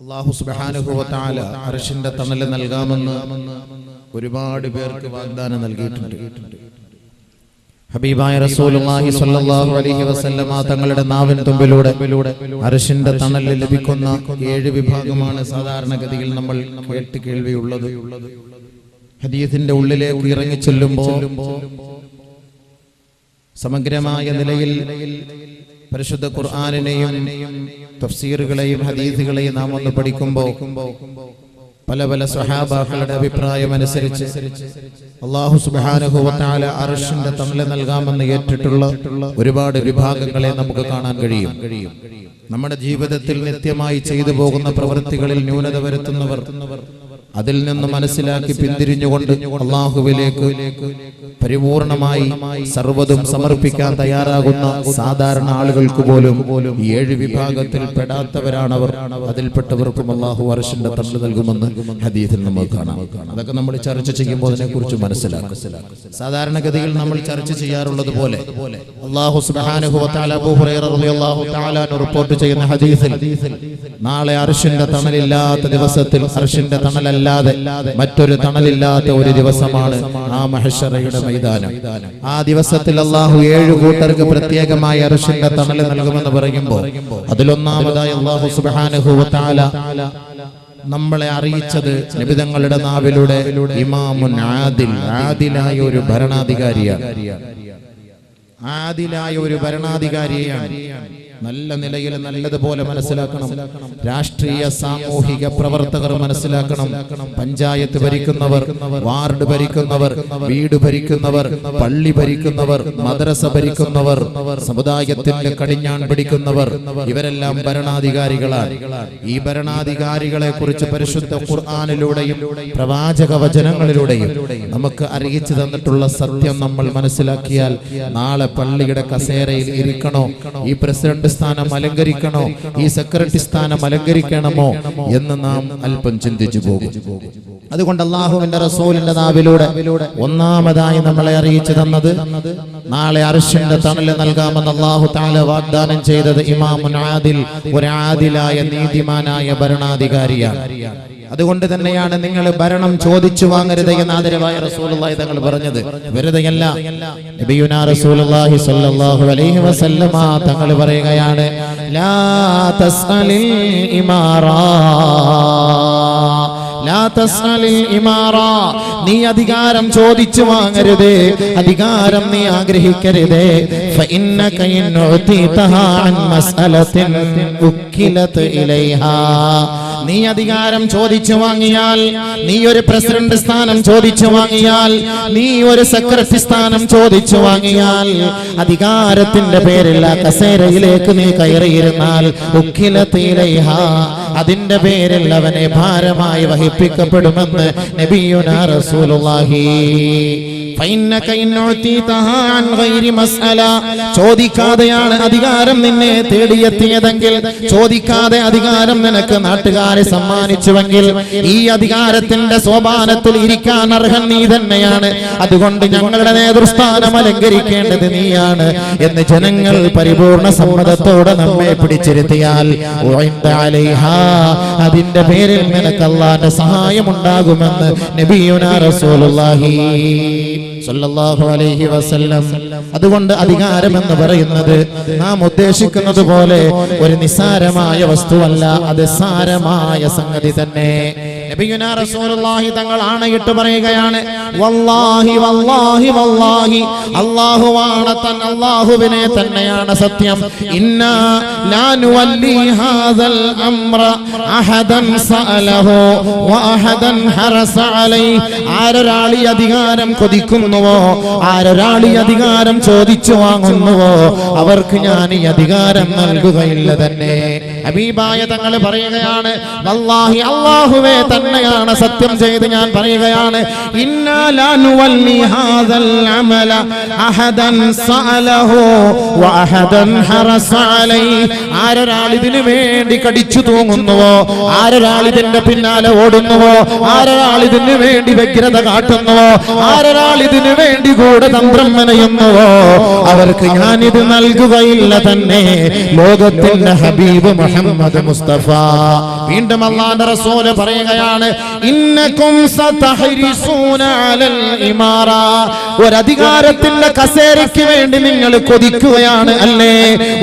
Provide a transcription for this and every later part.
അള്ളാഹു സുബാനുഭവത്താല അർഷിന്റെ തണൽ നൽകാമെന്ന് ഒരുപാട് പേർക്ക് വാഗ്ദാനം നൽകിയിട്ടുണ്ട്. ഹബീബായ റസൂലുള്ളാഹി സ്വല്ലല്ലാഹു അലൈഹി വസല്ലമ തങ്ങളുടെ നാവിൻ തുമ്പിലൂടെ അർഷിന്റെ തണൽ ലഭിക്കുന്ന ഏഴ് വിഭാഗമാണ് സാധാരണഗതിയിൽ നമ്മൾ കേട്ട് കേൾവിയുള്ളത്. ഹദീസിന്റെ ഉള്ളിലേക്ക് ഇറങ്ങി ചെല്ലുമ്പോൾ സമഗ്രമായ നിലയിൽ പരിശുദ്ധ ഖുർആാനിനെയും തഫ്സീറുകളെയും ഹദീസുകളെയും നാം ഒന്ന് പഠിക്കുമ്പോൾ പല പല സഹാബാക്കളുടെ അഭിപ്രായം അനുസരിച്ച് അള്ളാഹു സുബാനുഭവത്താല അർഷിന്റെ തണൽ നൽകാമെന്ന് ഏറ്റിട്ടുള്ള ഒരുപാട് വിഭാഗങ്ങളെ നമുക്ക് കാണാൻ കഴിയും. നമ്മുടെ ജീവിതത്തിൽ നിത്യമായി ചെയ്തു പോകുന്ന പ്രവൃത്തികളിൽ ന്യൂനത വരുത്തുന്നവർ അതിൽ നിന്ന് മനസ്സിലാക്കി പിന്തിരിഞ്ഞുകൊണ്ട് അള്ളാഹുവിലേക്ക് പരിപൂർണമായി സർവതും സമർപ്പിക്കാൻ തയ്യാറാകുന്ന സാധാരണ ആളുകൾക്ക് പോലും ഏഴ് വിഭാഗത്തിൽ പെടാത്തവരാണവർ. അതിൽപ്പെട്ടവർക്കും അള്ളാഹു വർഷന്റെ തള്ളു നൽകുമെന്ന് ഹദീസിൽ നമ്മൾ കാണാം. അതൊക്കെ നമ്മൾ ചർച്ച ചെയ്യുമ്പോൾ അതിനെ കുറിച്ച് മനസ്സിലാക്കും. സാധാരണഗതിയിൽ നമ്മൾ ചർച്ച ചെയ്യാറുള്ളത് പോലെ റിപ്പോർട്ട് ചെയ്യുന്ന ഹദീസിൽ നാളെ അർഷിന്റെ തണലില്ലാത്ത ദിവസത്തിൽ അർഷിന്റെ തണലല്ലാതെ മറ്റൊരു തണലില്ലാത്ത ഒരു ദിവസമാണ് ആ മഹഷറയുടെ മൈതാനം. ആ ദിവസത്തിൽ അള്ളാഹു ഏഴു കൂട്ടർക്ക് പ്രത്യേകമായി അർഷിന്റെ തണൽ നൽകുമെന്ന് പറയുമ്പോൾ അതിലൊന്നാമതായി അള്ളാഹു സുബാനുഹുവത്താല നമ്മളെ അറിയിച്ചത് നിബിതങ്ങളുടെ നാവിലൂടെ ഇമാമുൻ ആദിൽ ആദിലായ ഒരു ഭരണാധികാരിയാണ്. ആദിലായ ഒരു ഭരണാധികാരിയാണ്. നല്ല നിലയിൽ നല്ലതുപോലെ മനസ്സിലാക്കണം. രാഷ്ട്രീയ സാമൂഹിക പ്രവർത്തകർ മനസ്സിലാക്കണം. പഞ്ചായത്ത് ഭരിക്കുന്നവർ വാർഡ് ഭരിക്കുന്നവർ വീട് ഭരിക്കുന്നവർ പള്ളി ഭരിക്കുന്നവർ മദ്രസ ഭരിക്കുന്നവർ സമുദായത്തിന്റെ കടിഞ്ഞാൺ പിടിക്കുന്നവർ ഇവരെല്ലാം ഭരണാധികാരികളാണ്. ഈ ഭരണാധികാരികളെ കുറിച്ച് പരിശുദ്ധ ഖുർആാനിലൂടെയും പ്രവാചക വചനങ്ങളിലൂടെയും നമുക്ക് അറിയിച്ചു തന്നിട്ടുള്ള സത്യം നമ്മൾ മനസ്സിലാക്കിയാൽ നാളെ പള്ളിയുടെ കസേരയിൽ ഇരിക്കണോ? ഈ പ്രസിഡന്റ് സ്ഥാനം അലങ്കരിക്കണോ? ഈ സെക്രട്ടറി സ്ഥാനം അലങ്കരിക്കണമോ എന്ന് നാം അല്പം ചിന്തിച്ചു പോകും. അതുകൊണ്ട് അള്ളാഹുവിന്റെ റസൂലിന്റെ നാവിലൂടെ ഒന്നാമതായി നമ്മളെ അറിയിച്ചു തന്നത് നാളെ അർഷന്റെ തണൽ നൽകാമെന്ന് അള്ളാഹു താല വാഗ്ദാനം ചെയ്തത് ഇമാമുൻ ആദിൽ ഒരു ആദിലായ നീതിമാനായ ഭരണാധികാരിയാണ്. അതുകൊണ്ട് തന്നെയാണ് നിങ്ങൾ ഭരണം ചോദിച്ചു വാങ്ങരുത് എന്ന് ആദരവായ റസൂലുള്ളാഹി തങ്ങൾ പറഞ്ഞത്. വെറുതെയല്ല നബിയുനാ റസൂലുള്ളാഹി സ്വല്ലല്ലാഹു അലൈഹി വസല്ലമ തങ്ങൾ പറയുകയാണ് ലാ തസ്അലിൽ ഇമാറാ. നീ അധികാരം ചോദിച്ചു വാങ്ങരുത്. അധികാരം നീ ആഗ്രഹിക്കരുത്. നീ അധികാരം ചോദിച്ചു വാങ്ങിയാൽ നീ ഒരു പ്രസിഡന്റ് സ്ഥാനം ചോദിച്ചു വാങ്ങിയാൽ നീ ഒരു സെക്രട്ടറി സ്ഥാനം ചോദിച്ചു വാങ്ങിയാൽ അധികാരത്തിന്റെ പേരിൽ ആ കസേരയിലേക്ക് നീ കയറിയിരുന്നാൽ അതിന്റെ പേരിൽ അവനെ ഭാരമായി വഹിപ്പിക്കപ്പെടുമെന്ന് നബിയുനാ റസൂലുള്ളാഹി. ചോദിക്കാതെയാണ് അധികാരം നിന്നെ തേടിയെത്തിയതെങ്കിൽ. ചോദിക്കാതെ അധികാരം നിനക്ക് നാട്ടുകാരെ സമ്മാനിച്ചുവെങ്കിൽ ഈ അധികാരത്തിന്റെ സോപാനത്തിൽ ഇരിക്കാൻ അർഹൻ നീ തന്നെയാണ്. അതുകൊണ്ട് ഞങ്ങളുടെ നേതൃസ്ഥാനം അലങ്കരിക്കേണ്ടത് നീയാണ് എന്ന് ജനങ്ങൾ പരിപൂർണ സമ്മതത്തോടെ നമ്മെ പിടിച്ചിരുത്തിയാൽ അതിന്റെ പേരിൽ നിനക്ക് അള്ളാന്റെ സഹായം ഉണ്ടാകുമെന്ന് നബിയുനാ റസൂലുള്ളാഹി. സല്ലല്ലാഹു അലൈഹി വസല്ലം. അതുകൊണ്ട് അധികാരം എന്ന് പറയുന്നത് നാം ഉദ്ദേശിക്കുന്നത് പോലെ ഒരു നിസ്സാരമായ വസ്തുവല്ല അത് സാരമായ സംഗതി തന്നെ. നബിയുനാ റസൂലുള്ളാഹി തങ്ങൾ ആണയിട്ട് പറയുകയാണ് വല്ലാഹി വല്ലാഹി വല്ലാഹി അല്ലാഹുവാണ് തൻ അല്ലാഹുവിനെ തന്നെയാണ് സത്യം. ഇന്നാ ലാ നുവല്ലി ഹാദൽ അംറ അഹദൻ സഅലഹു വഅഹദൻ ഹറസ അലൈ. ആരൊരാൾ ഈ അധികാരം കൊതിക്കുന്നുവോ? ആരൊരാൾ ഈ അധികാരം ചോദിച്ചു വാങ്ങുന്നുവോ? അവർക്ക് ഞാൻ ഈ അധികാരം നൽകുകയില്ല തന്നെ. അബീബായ തങ്ങൾ പറയുകയാണ് വല്ലാഹി അല്ലാഹുവേ തന്നെയാണ് സത്യം ചെയ്ത് ഞാൻ പറയുകയാണ്. ആരൊരാൾ ഇതിനു വേണ്ടി കടിച്ചു തൂങ്ങുന്നുവോ? ആരൊരാൾ ഇതിന്റെ പിന്നാലെ ഓടുന്നുവോ? ആരൊരാൾ ഇതിനു വേണ്ടി വ്യഗ്രത കാട്ടുന്നുവോ? ആരൊരാൾ ഇതിനു വേണ്ടി കൂടെ തന്ത്രം മെനയുന്നുവോ? അവർക്ക് ഞാൻ ഇത് നൽകുകയില്ല തന്നെ. ലോകത്തിന്റെ ഹബീബ് മുഹമ്മദ് മുസ്തഫ. വീണ്ടും അള്ളാന്റെ റസൂൽ പറയുകയാണ്. ഇന്നക്കും ഒരധികാരത്തിന്റെ കസേരയ്ക്ക് വേണ്ടി നിങ്ങൾ കൊതിക്കുകയാണ് അല്ലേ?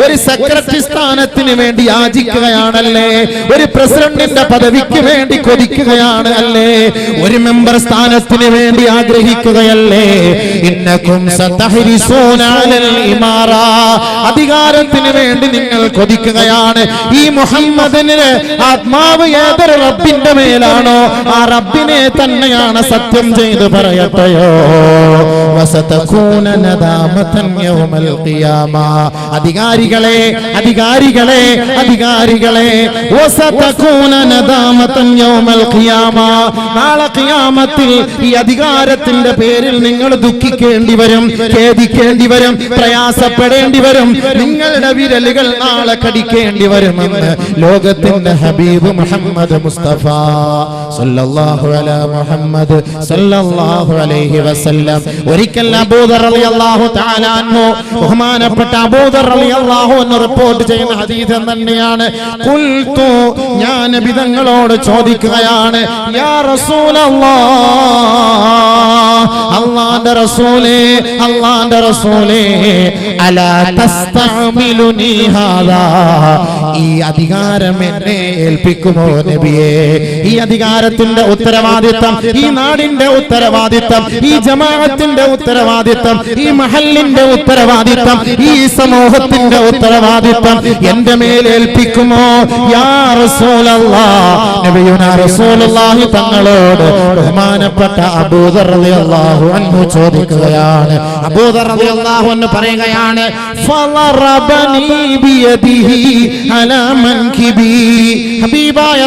ഒരു സെക്രട്ടറി സ്ഥാനത്തിന് വേണ്ടി യാചിക്കുകയാണല്ലേ? ഒരു പ്രസിഡന്റിന്റെ പദവിക്ക് വേണ്ടി കൊതിക്കുകയാണ് അല്ലേ? ഒരു മെമ്പർ സ്ഥാനത്തിന് വേണ്ടി ആഗ്രഹിക്കുകയല്ലേ? ഇന്നക്കും അധികാരത്തിന് വേണ്ടി നിങ്ങൾ കൊതിക്കുകയാണ്. ഈ മുഹമ്മദിന് ആത്മാവ് ഏതൊരു റബ്ബിന്റെ മേലാണോ ആ റബ്ബിനെ തന്നെയാണ് സത്യം ചെയ്ത് പറയട്ടെയോ? അധികാരികളെ അധികാരികളെ അധികാരികളെ നാളെ ഖിയാമത്തിൽ ഈ അധികാരത്തിന്റെ പേരിൽ നിങ്ങൾ ദുഃഖിക്കേണ്ടി വരും ഖേദിക്കേണ്ടി വരും പ്രയാസപ്പെടേണ്ടി വരും. നിങ്ങളുടെ വിരലുകൾ നാളെ കടിക്കേണ്ടി വരുമെന്ന് ലോകത്തിന്റെ ഹബീബ് മുഹമ്മദ് മുസ്തഫ. സല്ലല്ലാഹു അലാ മുഹമ്മദ് സല്ലല്ലാഹു അലൈഹി വസല്ലം. ഒരിക്കൽ റളിയല്ലാഹു തആല ബഹുമാനപ്പെട്ട റളിയല്ലാഹു റിപ്പോർട്ട് ചെയ്യുന്ന ഞാൻ നബി തങ്ങളോട് ചോദിക്കുകയാണ് യാ റസൂലല്ലാഹ് റസൂലേ റസൂലേ അലാ ഹാദാ? ഈ അധികാരം എന്നെ ഏൽപ്പിക്കുമോ നബിയേ? ഈ അധികാരത്തിന്റെ ഉത്തരവാദിത്തം ഈ നാടിന്റെ ഉത്തരവാദിത്തം ഈ ജമാഅത്തിന്റെ ഉത്തരവാദിത്തം ഈ മഹലിന്റെ ഉത്തരവാദിത്തം ഈ സമൂഹത്തിന്റെ ഉത്തരവാദിത്തം എന്റെ മേലേൽപ്പിക്കുമോ യാ റസൂലുള്ളാഹി തങ്ങളോട് ബഹുമാനപ്പെട്ട അബൂദർ റളിയല്ലാഹു അൻഹു ചോദിക്കുകയാണ്. അബൂദർ റളിയല്ലാഹു അൻഹു പറയുകയാണ് ഫളറബനി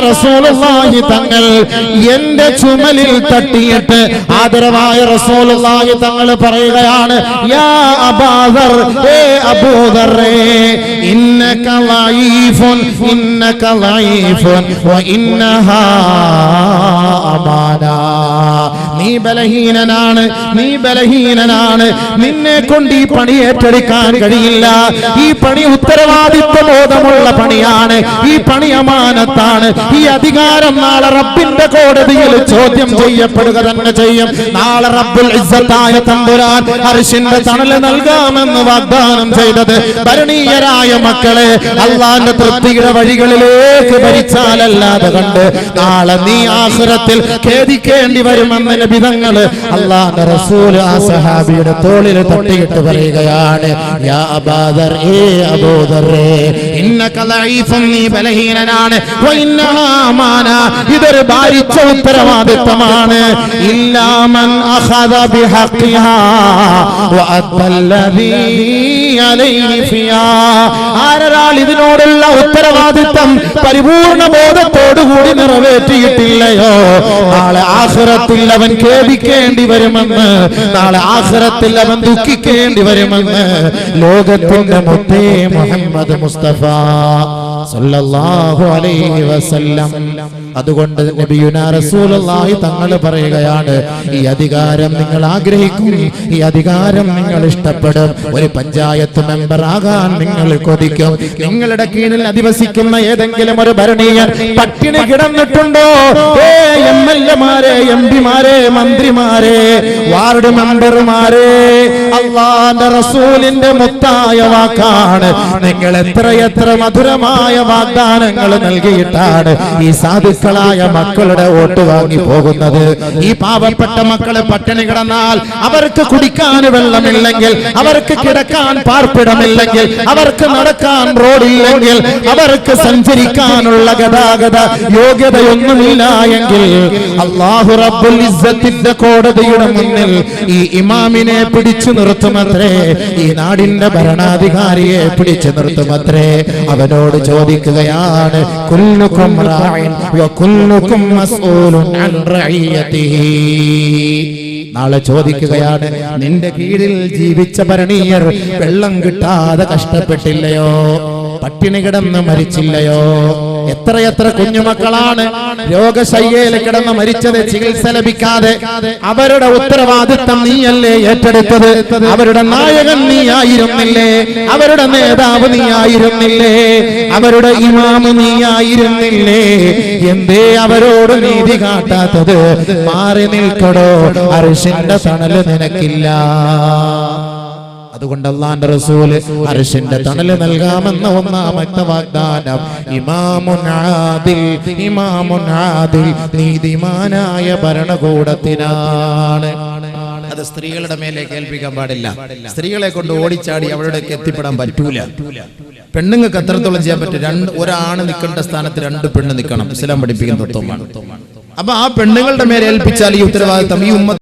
റസൂലുള്ളാഹി തങ്ങൾ എന്റെ ചുമലിൽ തട്ടിയിട്ട് ആദരവായ റസൂലുള്ളാഹി തങ്ങൾ പറയുകയാണ് യാ അബാദർ ഏ അബൂദറേ ഇന്നക ലൈഫുൻ ഇന്നക ലൈഫുൻ വ ഇന്നഹാ അമാന. നീ ബലഹീനനാണ് നീ ബലഹീനനാണ്. നിന്നെ കൊണ്ട് ഈ പണി ഏറ്റെടുക്കാൻ കഴിയില്ല. ഈ പണി ഉത്തരവാദിത്വ ബോധമുള്ള പണിയാണ്. ഈ പണി അമാനത്താണ്. ഈ അധികാരം നാളെ റബ്ബിന്റെ കോടതിയിൽ ചോദ്യം ചെയ്യപ്പെടുക തന്നെ ചെയ്യും. നാളെ റബ്ബുൽ ഇസ്സത്തായ തമ്പുരാൻ അർഷിന്റെ തണൽ നൽകാമെന്ന് വാഗ്ദാനം ചെയ്തത് ഭരണീയരായ മക്കളെ അള്ളാന്റെ തൃപ്തിയുടെ വഴികളിലേക്ക് ഭരിച്ചാലല്ലാതെ കണ്ട് നാളെ നീ ആസുരത്തിൽ ഖേദിക്കേണ്ടി വരുമെന്ന് നബിതങ്ങൾ അള്ളാന്റെ റസൂൽ ആ സഹാബിയുടെ തോളിൽ തട്ടിയിട്ട് പറയുകയാണ് യാ അബാദർ ഏ അബൂദറേ ഇന്നക ലഈഫുൻ നീ ബലഹീനനാണ് വ ഇന്നഹാ അമാന ഇതൊരു ഭാരിച്ച ഉത്തരവാദിത്തമാണ്. ഇല്ലാമൻ അഖദ ബിഹഖിഹാ വ അദ്ദല്ലദീ അലൈഹി ഫിയാ. ആരൊരാൾ ഇതിനോടുള്ള ഉത്തരവാദിത്തം പരിപൂർണ ബോധത്തോടുകൂടി നിറവേറ്റിയിട്ടില്ലയോ നാളെ ആഖിറത്തിൽ അവൻ ഖേദിക്കേണ്ടി വരുമെന്ന് നാളെ ആഹ്റത്തിൽ അവൻ ദുഃഖിക്കേണ്ടി വരുമെന്ന് ലോകത്തിന്റെ മുത്തേ മുഹമ്മദ് മുസ്തഫ. സല്ലല്ലാഹു അലൈഹി വസല്ലം. അതുകൊണ്ട് റസൂലുള്ളാഹി തങ്ങൾ പറയുകയാണ് ഈ അധികാരം നിങ്ങൾ ആഗ്രഹിക്കും ഈ അധികാരം നിങ്ങൾ ഇഷ്ടപ്പെടും. ഒരു പഞ്ചായത്ത് മെമ്പർ ആകാൻ നിങ്ങൾ കൊതിക്കും. നിങ്ങളുടെ കീഴിൽ അധിവസിക്കുന്ന ഏതെങ്കിലും ഒരു ഭരണീയൻ പട്ടിണി കിടന്നിട്ടുണ്ടോ? എം എൽ എമാരെ എം പിമാരെ മന്ത്രിമാരെ വാർഡ് മെമ്പർമാരെ അള്ളാന്റെ റസൂലിന്റെ മുത്തായ വാക്കാണ്. നിങ്ങൾ എത്ര എത്ര മധുരമായ വാഗ്ദാനങ്ങൾ നൽകിയിട്ടാണ് ഈ സാധുക്കളായ മക്കളുടെ വോട്ട് വാങ്ങി പോകുന്നത്. ഈ പാവപ്പെട്ട മക്കൾ പട്ടിണി കിടന്നാൽ അവർക്ക് കുടിക്കാൻ വെള്ളമില്ലെങ്കിൽ അവർക്ക് കിടക്കാൻ പാർപ്പിടമില്ലെങ്കിൽ അവർക്ക് നടക്കാൻ റോഡില്ലെങ്കിൽ അവർക്ക് സഞ്ചരിക്കാനുള്ള ഗതാഗത യോഗ്യതയൊന്നുമില്ല എങ്കിൽ അള്ളാഹു റബ്ബുൽ ഇസ്സത്തിന്റെ കോടതിയുടെ മുന്നിൽ ഈ ഇമാമിനെ പിടിച്ചു നിർത്തുമത്രേ ഈ നാടിന്റെ ഭരണാധികാരിയെ പിടിച്ചു നിർത്തുമത്രേ അവനോട് ചോദിക്കും ചോദിക്കുകയാണ്. നാളെ ചോദിക്കുകയാണ് നിന്റെ കീഴിൽ ജീവിച്ച ഭരണീയർ വെള്ളം കിട്ടാതെ കഷ്ടപ്പെട്ടില്ലയോ? പട്ടിണി കിടന്ന് മരിച്ചില്ലയോ? എത്രയെത്ര കുഞ്ഞുമക്കളാണ്? രോഗശയ്യയിൽ കിടന്ന് മരിച്ചത് ചികിത്സ ലഭിക്കാതെ അവരുടെ ഉത്തരവാദിത്തം നീയല്ലേ ഏറ്റെടുത്തത്? അവരുടെ നായകൻ നീ ആയിരുന്നില്ലേ അവരുടെ നേതാവ് നീ ആയിരുന്നില്ലേ അവരുടെ ഇമാമ് നീ ആയിരുന്നില്ലേ എന്തേ അവരോട് നീതി കാട്ടാത്തത്? മാറി നിൽക്കടോ അരിശിന്റെ തണൽ നിനക്കില്ല. അതുകൊണ്ട് അള്ളാന്റെ റസൂൽ അർഷിന്റെ തണൽ നൽകാമെന്ന ഒന്നാമത്തെ വാഗ്ദാനം. ഇമാമുൻ ആദിൽ ഇമാമുൻ ആദിൽ നീതിമാനായ ഭരണകൂടത്തിനാണ്. അത് സ്ത്രീകളുടെ മേലെ കേൾപ്പിക്കാൻ പാടില്ല. സ്ത്രീകളെ കൊണ്ട് ഓടിച്ചാടി അവിടേക്ക് എത്തിപ്പെടാൻ പറ്റൂല. പെണ്ണുങ്ങൾക്ക് എത്രത്തോളം ചെയ്യാൻ പറ്റും രണ്ട് ഒരാണ് നിൽക്കേണ്ട സ്ഥാനത്ത് രണ്ട് പെണ്ണ് നിൽക്കണം. ഇസ്ലാം പഠിപ്പിക്കുന്ന തത്വമാണ്. അപ്പൊ ആ പെണ്ണുങ്ങളുടെ മേലെ ഏൽപ്പിച്ചാൽ ഈ ഉത്തരവാദിത്തം ഈ ഉമ്മ